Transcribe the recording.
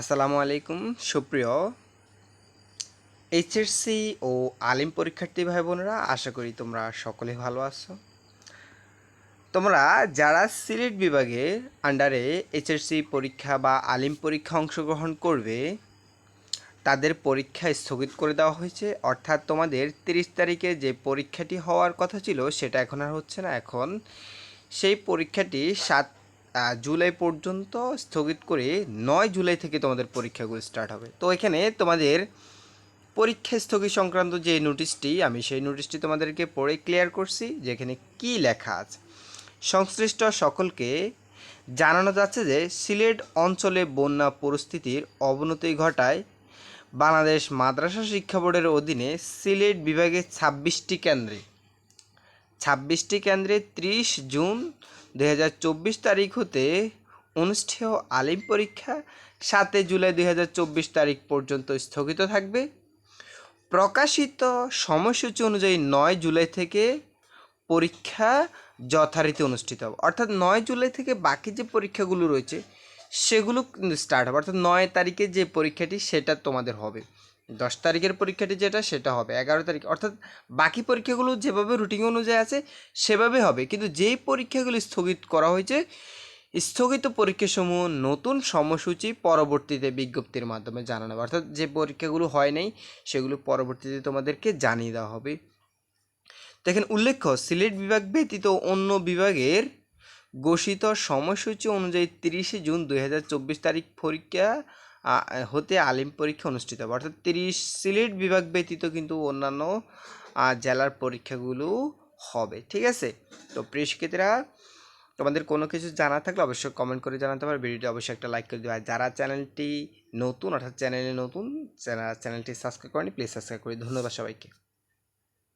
আসসালামু আলাইকুম, সুপ্রিয় এইচএসসি ও আলিম পরীক্ষার্থী ভাই বোনেরা আশা করি তোমরা সকলে ভালো আছো। তোমরা যারা সিলেট বিভাগের আন্ডারে এইচএসসি পরীক্ষা বা আলিম পরীক্ষা অংশগ্রহণ করবে, তাদের পরীক্ষা স্থগিত করে দেওয়া হয়েছে। অর্থাৎ তোমাদের তিরিশ তারিখে যে পরীক্ষাটি হওয়ার কথা ছিল, সেটা এখন আর হচ্ছে না। এখন সেই পরীক্ষাটি সাত জুলাই পর্যন্ত স্থগিত করে নয় জুলাই থেকে তোমাদের পরীক্ষাগুলো স্টার্ট হবে। তো এখানে তোমাদের পরীক্ষা স্থগিত সংক্রান্ত যে নোটিশটি আমি সেই নোটিশটি তোমাদেরকে পড়ে ক্লিয়ার করছি, যেখানে কি লেখা আছে। সংশ্লিষ্ট সকলকে জানানো যাচ্ছে যে, সিলেট অঞ্চলে বন্যা পরিস্থিতির অবনতি ঘটায় বাংলাদেশ মাদ্রাসা শিক্ষা বোর্ডের অধীনে সিলেট বিভাগে ছাব্বিশটি কেন্দ্রে। ছাব্বিশটি কেন্দ্রে ত্রিশ জুন দু হাজার চব্বিশ তারিখ হতে অনুষ্ঠেয় আলিম পরীক্ষা সাতই জুলাই দুই হাজার চব্বিশ তারিখ পর্যন্ত স্থগিত থাকবে। প্রকাশিত সময়সূচি অনুযায়ী নয় জুলাই থেকে পরীক্ষা যথারীতি অনুষ্ঠিত হবে। অর্থাৎ নয় জুলাই থেকে বাকি যে পরীক্ষাগুলো রয়েছে, সেগুলো স্টার্ট হবে। অর্থাৎ নয় তারিখে যে পরীক্ষাটি, সেটা তোমাদের হবে। দশ তারিখের পরীক্ষাটি যেটা, সেটা হবে। এগারো তারিখ। অর্থাৎ বাকি পরীক্ষাগুলো যেভাবে রুটিন অনুযায়ী আছে, সেভাবে হবে। কিন্তু যেই পরীক্ষাগুলো স্থগিত করা হয়েছে, স্থগিত পরীক্ষাসমূহ নতুন সময়সূচি পরবর্তীতে বিজ্ঞপ্তির মাধ্যমে জানানো হবে। অর্থাৎ যে পরীক্ষাগুলো হয় নাই, সেগুলো পরবর্তীতে তোমাদেরকে জানিয়ে দেওয়া হবে। দেখেন, উল্লেখ্য, সিলেট বিভাগ ব্যতীত অন্য বিভাগের ঘোষিত সময়সূচি অনুযায়ী তিরিশে জুন দু হাজার চব্বিশ তারিখ পরীক্ষা হতে আলিম পরীক্ষা অনুষ্ঠিত হবে। অর্থাৎ তিরিশ সিলেট বিভাগ ব্যতীত কিন্তু অন্যান্য জেলার পরীক্ষাগুলো হবে। ঠিক আছে? তো প্রিয় শিক্ষার্থীরা, তোমাদের কোনো কিছু জানা থাকলে অবশ্যই কমেন্ট করে জানাতে পারো। ভিডিওটি অবশ্যই একটা লাইক করে দেবে আর যারা চ্যানেলটি নতুন, অর্থাৎ চ্যানেলে নতুন চ্যানেলটি সাবস্ক্রাইব করেনি প্লিজ সাবস্ক্রাইব করি ধন্যবাদ সবাইকে।